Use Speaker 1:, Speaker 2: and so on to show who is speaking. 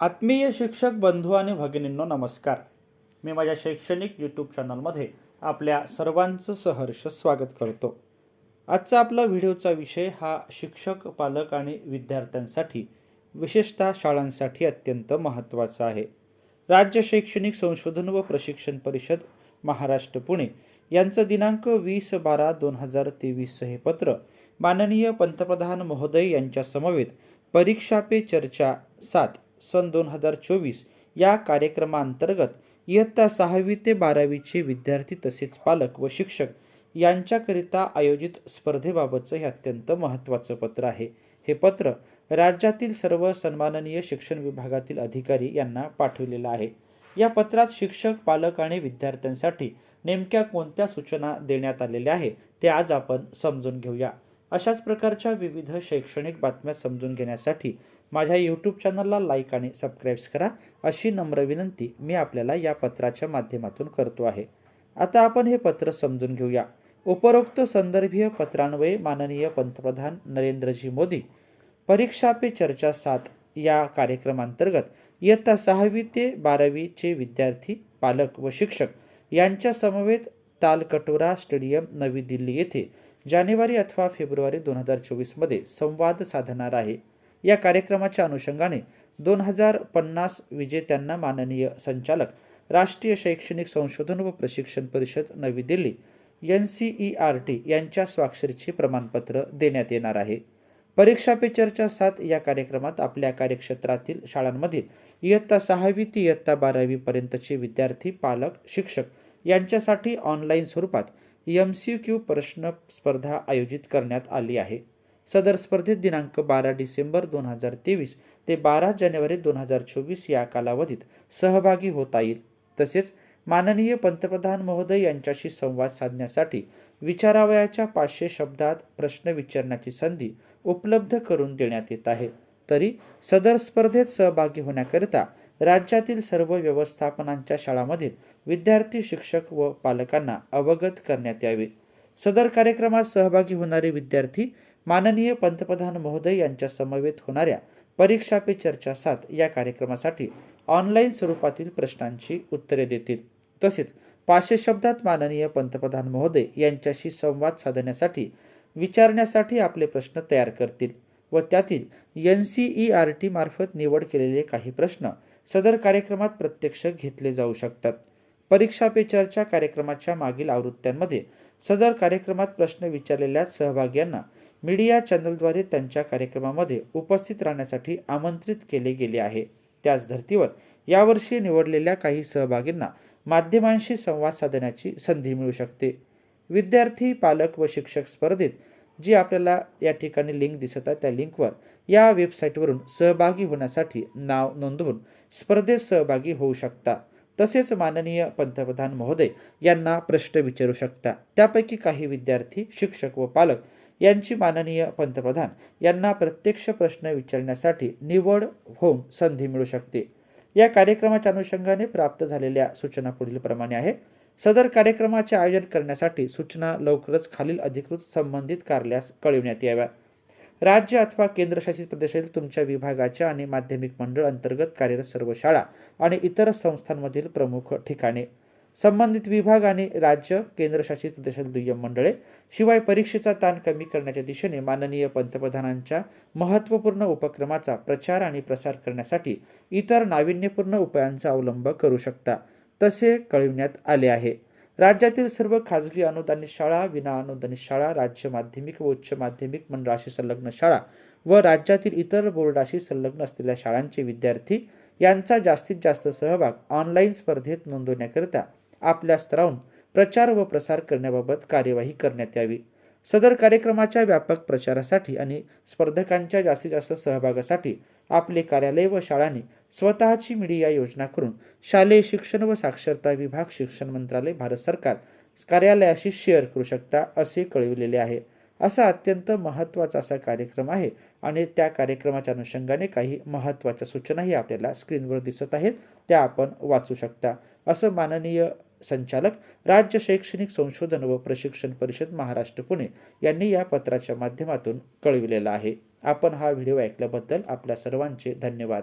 Speaker 1: आत्मीय शिक्षक बंधू आणि भगिनींनो नमस्कार. मी माझ्या शैक्षणिक यूट्यूब चॅनलमध्ये आपल्या सर्वांचं सहर्ष स्वागत करतो. आजचा आपला व्हिडिओचा विषय हा शिक्षक पालक आणि विद्यार्थ्यांसाठी विशेषतः शाळांसाठी अत्यंत महत्त्वाचा आहे. राज्य शैक्षणिक संशोधन व प्रशिक्षण परिषद महाराष्ट्र पुणे यांचं दिनांक वीस बारा दोन हजार तेवीस हे पत्र माननीय पंतप्रधान महोदय यांच्यासमवेत परीक्षा पे चर्चा सात सन दोन हजार चोवीस या कार्यक्रमांतर्गत इयत्ता सहावी ते बारावीचे विद्यार्थी तसेच पालक व शिक्षक यांच्याकरिता आयोजित स्पर्धेबाबतचं हे अत्यंत महत्त्वाचं पत्र आहे. हे पत्र राज्यातील सर्व सन्माननीय शिक्षण विभागातील अधिकारी यांना पाठवलेलं आहे. या पत्रात शिक्षक पालक आणि विद्यार्थ्यांसाठी नेमक्या कोणत्या सूचना देण्यात आलेल्या आहे ते आज आपण समजून घेऊया. अशाच प्रकारच्या विविध शैक्षणिक बातम्या समजून घेण्यासाठी माझ्या यूट्यूब चॅनलला लाईक आणि सबस्क्राईब्स करा. अशी नम्र विनंती मी आपल्याला या पत्राच्या माध्यमातून करतो आहे. आता आपण हे पत्र समजून घेऊया. उपरोक्त संदर्भीय पत्रान्वये माननीय पंतप्रधान नरेंद्रजी मोदी परीक्षा पे चर्चा सात या कार्यक्रमांतर्गत इयत्ता सहावी ते बारावीचे विद्यार्थी पालक व शिक्षक यांच्या समवेत तालकटोरा स्टेडियम नवी दिल्ली येथे जानेवारी अथवा फेब्रुवारी दोन हजार चोवीसमध्ये संवाद साधणार आहे. या कार्यक्रमाच्या अनुषंगाने दोन हजार पन्नास विजेत्यांना माननीय संचालक राष्ट्रीय शैक्षणिक संशोधन व प्रशिक्षण परिषद नवी Delhi N C E R T यांच्या स्वाक्षरीचे प्रमाणपत्र देण्यात येणार आहे. परीक्षा पे चर्चा सात या कार्यक्रमात आपल्या कार्यक्षेत्रातील शाळांमधील इयत्ता सहावी ते इयत्ता बारावीपर्यंतचे विद्यार्थी पालक शिक्षक यांच्यासाठी ऑनलाईन स्वरूपात एम सी क्यू प्रश्न स्पर्धा आयोजित करण्यात आली आहे. सदर स्पर्धेत दिनांक बारा डिसेंबर दोन हजार तेवीस ते बारा जानेवारी दोन हजार चोवीस या कालावधीत सहभागी होता येईल. तसेच माननीय पंतप्रधान महोदय यांच्याशी संवाद साधण्यासाठी विचारावयाच्या पाचशे शब्दात प्रश्न विचारण्याची संधी उपलब्ध करून देण्यात येत आहे. तरी सदर स्पर्धेत सहभागी होण्याकरिता राज्यातील सर्व व्यवस्थापनांच्या शाळांमधील विद्यार्थी शिक्षक व पालकांना अवगत करण्यात यावे. सदर कार्यक्रमात सहभागी होणारे विद्यार्थी माननीय पंतप्रधान महोदय यांच्या समवेत होणाऱ्या परीक्षा पे चर्चा सात या कार्यक्रमासाठी ऑनलाईन स्वरूपातील प्रश्नांची उत्तरे देतील. तसेच पाचशे शब्दात माननीय पंतप्रधान महोदय यांच्याशी संवाद साधण्यासाठी विचारण्यासाठी आपले प्रश्न तयार करतील व त्यातील N C E R T मार्फत निवड केलेले काही प्रश्न सदर कार्यक्रमात प्रत्यक्ष घेतले जाऊ शकतात. परीक्षा पे चर्चा कार्यक्रमाच्या मागील आवृत्त्यांमध्ये सदर कार्यक्रमात प्रश्न विचारलेल्या सहभाग्यांना मीडिया चॅनलद्वारे त्यांच्या कार्यक्रमामध्ये उपस्थित राहण्यासाठी आमंत्रित केले गेले आहे. त्याच धर्तीवर यावर्षी निवडलेल्या काही सहभागींना माध्यमांशी संवाद साधण्याची संधी मिळू शकते. विद्यार्थी पालक व शिक्षक स्पर्धेत जी आपल्याला या ठिकाणी लिंक दिसत आहे त्या लिंकवर या वेबसाईटवरून सहभागी होण्यासाठी नाव नोंदवून स्पर्धेत सहभागी होऊ शकता. तसेच माननीय पंतप्रधान महोदय यांना प्रश्न विचारू शकता. त्यापैकी काही विद्यार्थी शिक्षक व पालक यांची माननीय पंतप्रधान यांना प्रत्यक्ष प्रश्न विचारण्यासाठी निवड होऊन संधी मिळू शकते. या कार्यक्रमाच्या अनुषंगाने प्राप्त झालेल्या सूचना पुढील प्रमाणे आहे. सदर कार्यक्रमाचे आयोजन करण्यासाठी सूचना लवकरच खालील अधिकृत संबंधित कार्यालयास कळविण्यात याव्या. राज्य अथवा केंद्रशासित प्रदेशातील तुमच्या विभागाच्या आणि माध्यमिक मंडळ अंतर्गत कार्यरत सर्व शाळा आणि इतर संस्थांमधील प्रमुख ठिकाणे. संबंधित विभाग आणि राज्य केंद्रशासित प्रदेशातील दुय्यम मंडळे शिवाय परीक्षेचा ताण कमी करण्याच्या दिशेने माननीय पंतप्रधानांच्या महत्त्वपूर्ण उपक्रमाचा प्रचार आणि प्रसार करण्यासाठी इतर नाविन्यपूर्ण उपायांचा अवलंब करू शकता तसे कळविण्यात आले आहे. राज्यातील सर्व खाजगी अनुदानित शाळा विना अनुदानित शाळा राज्य माध्यमिक व उच्च माध्यमिक मंडळाशी संलग्न शाळा व राज्यातील इतर बोर्डाशी संलग्न असलेल्या शाळांचे विद्यार्थी यांचा जास्तीत जास्त सहभाग ऑनलाईन स्पर्धेत नोंदवण्याकरिता आपल्या स्तरावरून प्रचार व प्रसार करण्याबाबत कार्यवाही करण्यात यावी. सदर कार्यक्रमाच्या व्यापक प्रचारासाठी आणि स्पर्धकांच्या जास्तीत जास्त सहभागासाठी आपले कार्यालय व शाळांनी स्वतःची मीडिया योजना करून शालेय शिक्षण व साक्षरता विभाग शिक्षण मंत्रालय भारत सरकार कार्यालयाशी शेअर करू शकता असे कळविलेले आहे. असा अत्यंत महत्त्वाचा असा कार्यक्रम आहे आणि त्या कार्यक्रमाच्या अनुषंगाने काही महत्त्वाच्या सूचनाही आपल्याला स्क्रीनवर दिसत आहेत त्या आपण वाचू शकता. असं माननीय संचालक राज्य शैक्षणिक संशोधन व प्रशिक्षण परिषद महाराष्ट्र पुणे यांनी या पत्राच्या माध्यमातून कळविलेला आहे. आपण हा व्हिडिओ ऐकल्याबद्दल आपल्या सर्वांचे धन्यवाद.